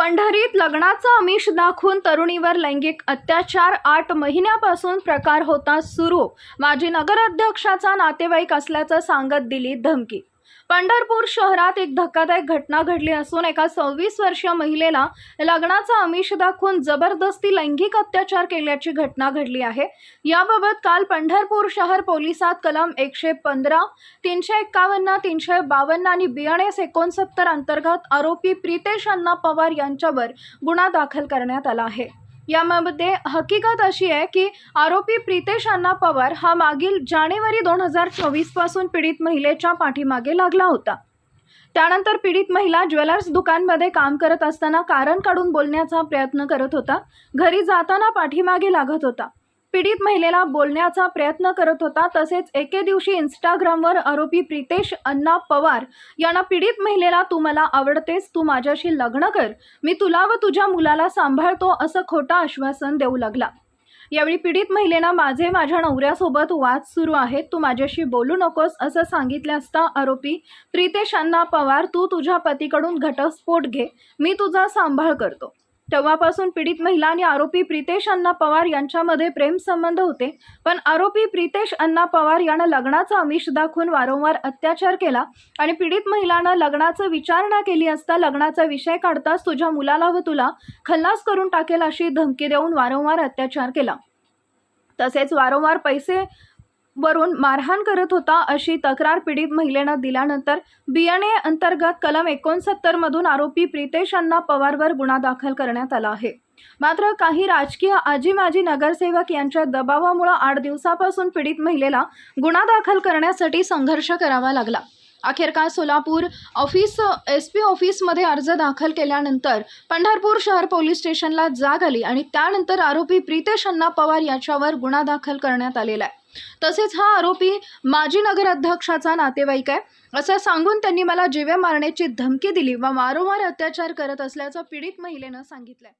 पंढरीत लग्नाचं आमिष दाखवून तरुणीवर लैंगिक अत्याचार आठ महिन्यापासून प्रकार होता सुरू. माजी नगराध्यक्षाचा नातेवाईक असल्याचं सांगत दिली धमकी पंढरपूर शहरात एक धक्कादायक घटना घडली असून एका सव्वीस वर्षीय महिलेला लग्नाचा आमिष दाखवून जबरदस्ती लैंगिक अत्याचार केल्याची घटना घडली आहे. याबाबत काल पंढरपूर शहर पोलिसात कलम एकशे पंधरा तीनशे एक्कावन्न तीनशे बावन्न आणि बियाणेस एकोणसत्तर अंतर्गत आरोपी प्रितेश अण्णा पवार यांच्यावर गुन्हा दाखल करण्यात आला आहे. यामध्ये हकीकत अशी आहे की आरोपी प्रितेश अण्णा पवार हा मागील जानेवारी दोन हजार चोवीसपासून पीडित महिलेच्या पाठीमागे लागला होता. त्यानंतर पीडित महिला ज्वेलर्स दुकानमध्ये काम करत असताना कारण काढून बोलण्याचा प्रयत्न करत होता. घरी जाताना पाठीमागे लागत होता. पीडित महिलेला बोलण्याचा प्रयत्न करत होता तसेच एके दिवशी इंस्टाग्रामवर आरोपी प्रितेश अण्णा पवार यांना पीडित महिलेला तू मला आवडतेस तू माझ्याशी लग्न कर मी तुला व तुझ्या मुलाला सांभाळतो असं खोटं आश्वासन देऊ लागला. यावेळी पीडित महिलेनं माझे माझ्या नवऱ्यासोबत वाद सुरू आहेत तू माझ्याशी बोलू नकोस असं सांगितले असता आरोपी प्रितेश अण्णा पवार तू तुझ्या पतीकडून घटस्फोट घे मी तुझा सांभाळ करतो. तेव्हापासून पीडित महिला आणि आरोपी प्रितेश अण्णा पवार यांच्यामध्ये प्रेमसंबंध होते. पण आरोपी प्रितेश अण्णा पवार यानं लग्नाचा आमिष दाखवून वारंवार अत्याचार केला आणि पीडित महिलानं लग्नाचं विचारणा केली असता लग्नाचा विषय काढताच तुझ्या मुलाला व तुला खल्लास करून टाकेल अशी धमकी देऊन वारंवार अत्याचार केला. तसेच वारंवार पैसे वरून मारहाण करत होता अशी तक्रार पीडित महिलेनं दिल्यानंतर बियाणे अंतर्गत कलम एकोणसत्तरमधून आरोपी प्रितेश अण्णा पवारवर गुन्हा दाखल करण्यात आला आहे. मात्र काही राजकीय आजी माजी नगरसेवक यांच्या दबावामुळे आठ दिवसापासून पीडित महिलेला गुन्हा दाखल करण्यासाठी संघर्ष करावा लागला. अखेरकार सोलापूर ऑफिस एस पी ऑफिसमध्ये अर्ज दाखल केल्यानंतर पंढरपूर शहर पोलीस स्टेशनला जाग आली आणि त्यानंतर आरोपी प्रितेश अण्णा पवार याच्यावर गुन्हा दाखल करण्यात आलेला आहे. तसेच हा आरोपी माजी नगराध्यक्षाचा नातेवाईक आहे. असं सांगून त्यांनी मला जीवे मारण्याची धमकी दिली व वारंवार अत्याचार करत असल्याचं पीडित महिलेनं सांगितलंय.